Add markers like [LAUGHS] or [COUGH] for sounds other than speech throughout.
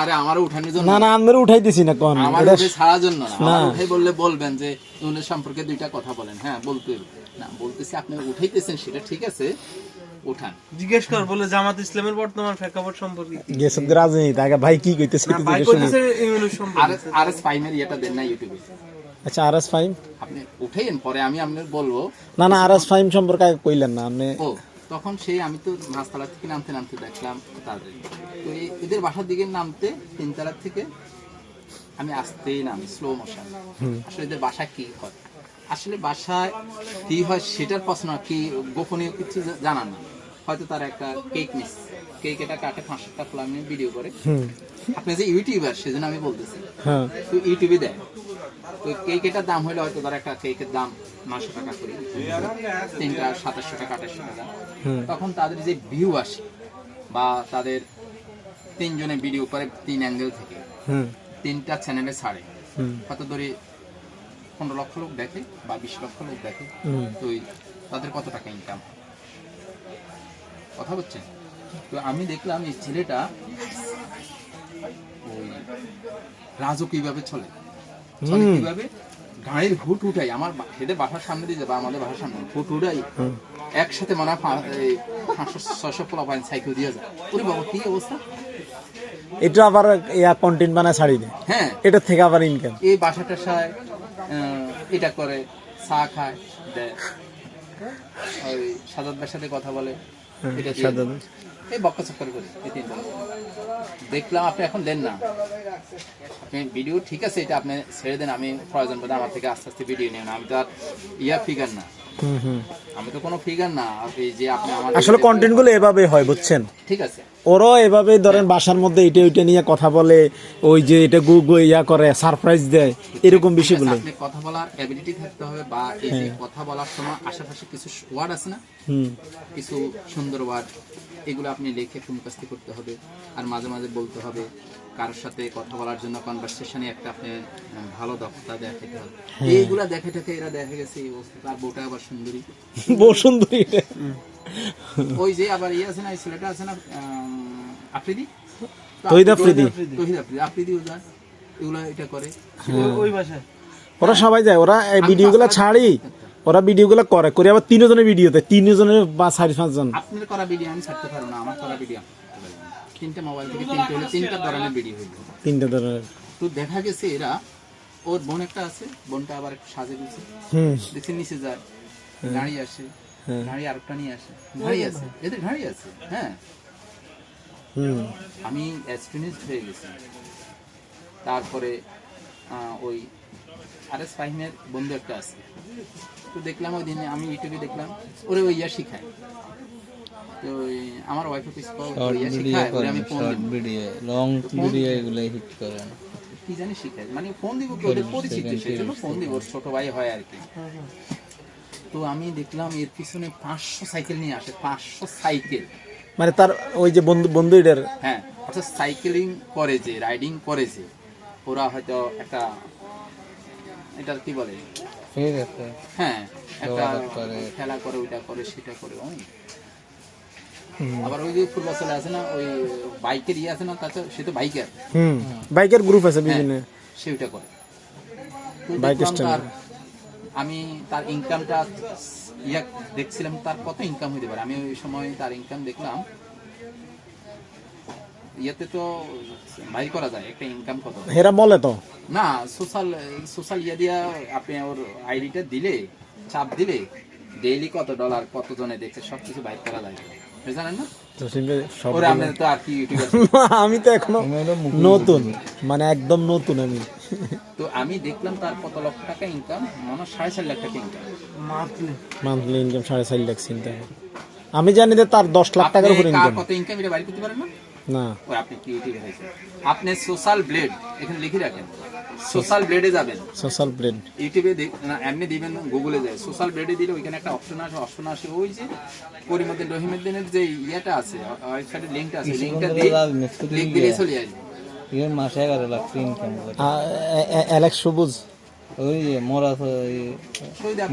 আরে আমারও উঠানোর জন্য? না না আমরা উঠাই দিছি না কোন। আমার উঠে ছাড়ার জন্য না। না। আমার উঠাই বললে বলবেন যে উনার সম্পর্কে দুইটা কথা বলেন। হ্যাঁ বলতে না বলতেছি আপনি উঠাইতেছেন সেটা ঠিক আছে। উঠান। জিজ্ঞেস কর বলে জামাত ইসলামের বর্তমান প্রেক্ষাপট সম্পর্কে? রাজনীতি। আগে ভাই কি কইতেছে ভাই কইতেছে ইউনুস সম্পর্কে। আর আর এস প্রাইমারি এটা দেন না ইউটিউবে। আচ্ছা আর এস ফাইম? আপনি উঠেন পরে আমি আপনার বলব। না না আর এস ফাইম সম্পর্কে কইলেন না আপনি তখন সেই আমি তো মাছতলা থেকে নামতে নামতে দেখলাম তাদের। তো এদের বাসার দিকে নামতে তিনতলা থেকে আমি আসতেই নামি স্লো মোশন আসলে এদের বাসা কি হয়? আসলে বাসায় কি হয় সেটার প্রশ্ন কি গোপনীয় কিছু জা- জানান না হয়তো তার একটা কেক মিস কেক এটা কাটে পাঁচশো টাকা ভিডিও করে। আপনি যে ইউটিউবার সেজন্য আমি বলতেছি। হ্যাঁ। তো ইউটিউবে দেয় তো কেক এটার দাম হলে হয়তো তার একটা কেকের দাম নশো টাকা করে তিনটা সাতাশশো টাকা আঠাশশো টাকা। তখন তাদের যে ভিউ আসে বা তাদের তিনজনে ভিডিও করে তিন অ্যাঙ্গেল থেকে তিনটা চ্যানেলে ছাড়ে। হয়তো ধরে পনেরো লক্ষ লোক দেখে বা বিশ লক্ষ লোক দেখে। তো তাদের কত টাকা ইনকাম কথা বলছেন? তো আমি দেখলাম এই ছেলেটা ওই রাজু কীভাবে চলে? কীভাবে? গাড়ির হুট উঠাই। আমার বা- বাসার সামনে দিয়ে যাবে আমাদের বাসার সামনে। হুট উঠাই। একসাথে মনে পাঁচশো ছয়শো পোলা পাইন সাইকেল দিয়ে যায়। ওরে বাবা কি অবস্থা? এটা আবার ইয়া কন্টেন্ট বানায় ছাড়ি দেয় হ্যাঁ। এটা থেকে আবার ইনকাম এই বাসা টাসায় এটা করে চা খায় দেয়। ওই সাজাদ ভাইয়ের সাথে কথা বলে। এটা সাজাদ এই বক্কা চক্কর করে এই তিনটা দেখলাম আপনি এখন দেন না। আপনি ভিডিও ঠিক আছে এটা আপনি ছেড়ে দেন আমি প্রয়োজন বোধ আমার থেকে আস্তে আস্তে ভিডিও নিয়ে আমি তো আর ইয়া ফিগার না। হুম হুম। আমি তো কোনো ফিগার না আপনি যে আপনি আমার আসলে কন্টেন্টগুলো এভাবে হয় বুঝছেন? ঠিক আছে। ওরাও এভাবে ধরেন বাসার মধ্যে এটা ওইটা নিয়ে কথা বলে ওই যে এটা গু গু ইয়া করে সারপ্রাইজ দেয় এরকম বিষয়গুলো। কথা বলার এবিলিটি থাকতে হবে বা এই যে কথা বলার সময় আশেপাশে কিছু ওয়ার্ড আছে না? হুম। কিছু সুন্দর ওয়ার্ড এগুলো আপনি লিখে মুখস্থ করতে হবে আর মাঝে মাঝে বলতে হবে। কারোর সাথে কথা বলার জন্য কনভারসেশনে একটা আপনি ভালো দক্ষতা দেখাতে হবে। এইগুলা দেখে দেখে এরা দেখা গেছে এই অবস্থা। তার বউটা আবার সুন্দরী। বহু সুন্দরী। এটা। ওই যে আবার ইয়ে আছে না ছেলেটা আছে না আফ্রিদি? তহিদ আফ্রিদি। তহিদ আফ্রিদি আফ্রিদিও যায়। এগুলা এটা করে। ওই- বাসায়। ওরা সবাই যায় ওরা এই ভিডিওগুলো ছাড়ি ওরা ভিডিওগুলো করে করে আবার তিনজনের ভিডিওতে তিনজনের বা চারি পাঁচজন। আপনার করা ভিডিও আমি ছাড়তে পারব না আমার করা ভিডিও। তিনটা মোবাইল থেকে তিনটে হলে তিনটা ধরনের ভিডিও হইল। তিনটে ধরনের। তো দেখা গেছে এরা ওর বোন একটা আছে বোনটা আবার সাজে দিয়েছে হুম। দেখছি নিচে যায় গাড়ি আসে। হ্যাঁ। আরেকটা নিয়ে আসে। আছে। এদের গাড়ি আছে হ্যাঁ। আমি হয়ে গেছি। তারপরে ওই আর এস ফাহিমের বন্ধু একটা আছে। তো দেখলাম ওই দিনে আমি ইউটিউবে দেখলাম ওরে ওই ইয়া শিখায়। তো ওই আমার ওয়াইফে ইয়া শিখায় ওরে আমি ফোন ভিডিও লং ভিডিও এগুলো হিট করে না কি জানি শিখায়। মানে ফোন দিব কি ওদের পরিচিত সেই জন্য ফোন দিব ছোট ভাই হয় আর কি। তো আমি দেখলাম এর পিছনে পাঁচশো সাইকেল নিয়ে আসে পাঁচশো সাইকেল। মানে তার ওই যে বন্ধু বন্ধু এটার হ্যাঁ অর্থাৎ সাইকেলিং করে যে রাইডিং করে যে ওরা হয়তো একটা এটা কি বলে? হ্যাঁ একটা খেলা করে ওইটা করে সেটা করে অনেক। আবার ওই যে ফুটবল চলে আছে না ওই বাইকের ইয়ে আছে না তাতে সে তো বাইকার। হুম বাইকের গ্রুপ আছে বিভিন্ন। সে ওইটা করে. তার আমি তার ইনকামটা ইয়া দেখছিলাম তার কত ইনকাম হইতে পারে? আমি ওই সময় তার ইনকাম দেখলাম। ইয়াতে তো ভাই করা যায় একটা ইনকাম কত? হেরা বলে তো। না সোশ্যাল সোশ্যাল ইয়া দিয়া আপনি ওর আইডিটা দিলে চাপ দিলে ডেইলি কত ডলার কত জনে দেখছে সবকিছু বাইর করা যায়। আপনি জানেন না? তো সিম্পল সব ওরা আপনার তো আর কি ইউটিউবার [LAUGHS] আমি তো এখনও নতুন মানে একদম নতুন আমি। তো আমি দেখলাম তার কত লক্ষ টাকা ইনকাম মনে সাড়ে চার লাখ টাকা ইনকাম মান্থলি ইনকাম সাড়ে চার লাখ চিন্তা আমি জানি যে তার দশ লাখ টাকার উপর ইনকাম কত ইনকাম এটা বাড়ি করতে পারেন না? না। ওই আপনি কি ইউটিউবে হয়েছে আপনি সোশ্যাল ব্লেড এখানে লিখে রাখেন। সোশ্যাল ব্লেডে যাবেন। সোশ্যাল ব্রেড ইউটিউবে না এমনি দিবেন গুগলে যায়। সোশ্যাল ব্লেডে দিলে ওইখানে একটা অপশন আসে অপশন আসে ওই যে করিমুদ্দিন রহিমুদ্দিনের যে ইয়েটা আছে ওয়েবসাইটের লিঙ্কটা আছে লিঙ্কটা দিয়ে লিঙ্ক দিলে চলে আসবে। এর মাসে এগারো লাখ ইনকাম করে? অ্যালেক্স সবুজ। ওই মোরা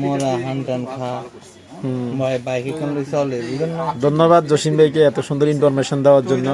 মোরা হান টান খা। ধন্যবাদ জসিম ভাইকে এত সুন্দর ইনফরমেশন দেওয়ার জন্য।